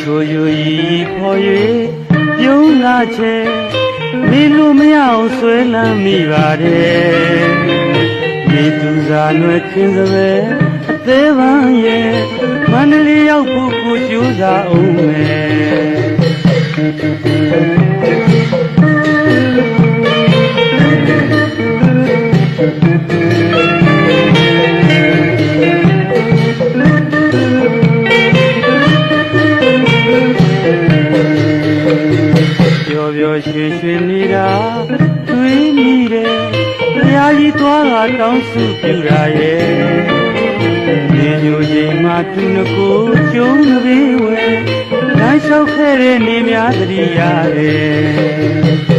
ချိုယိုဤခေါ်၍ပြုံးလာချေမိလူမရအောင်ဆွဲလန်းမိပါတယ်မိသူစာနွယ်ခင်းစပယ်အသေးပန်းရဲ့မန္တလေးရောက်ဖို့ကိုကြိုးစားအောင်မယ် တာတွေးမိတယ်ဘုရားကြီးသွားတာတောင်းစုပြတာရဲ့နေညိုချိန်မှာသူနှကိုကျုံးပေးဝဲလမ်းလျှောက်ခဲ့တဲ့နေများသတိရတယ်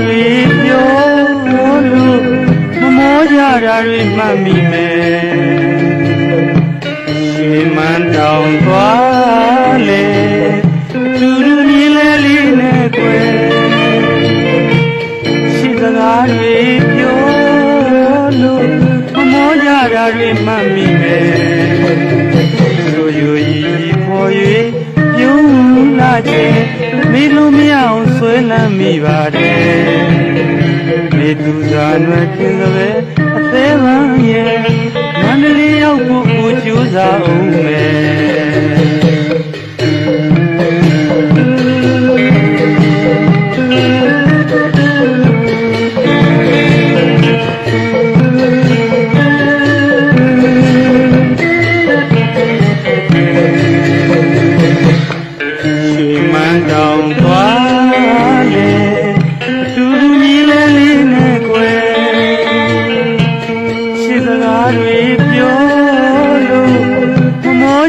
တွေပြောလို့မမောကြတာတွေမှတ်မိမယ်ရွှေမန်းတောင်သွားလေသူလူမြင်လဲလေးနဲ့ကွယ်ရှစ်စကားတွေပြောလို့မမောကြတာတွေမှတ်မိမယ် အောင်ဆွဲလန်းမိပါတယ်မေသူစာနွယ်ခင်းစပယ်အသေးပန်းရဲ့မန္တလေးရောက်ဖို့ကိုကြိုးစားအောင်မယ်ရွှေမန်းတောင်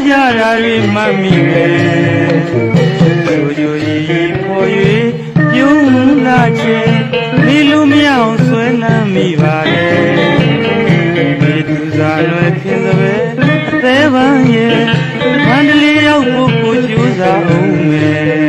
ကြတာတွေမှတ်မိပဲသူကြိုကြီးခေါ်၍ပြုံးလာခြင်းမိလူမရအောင်ဆွဲလန်းမိပါတယ်မိသူစာလွယ်ခင်းစပယ်အသေးပန်းရဲ့မန္တလေးရောက်ဖို့ကိုကြိုးစားအောင်မယ်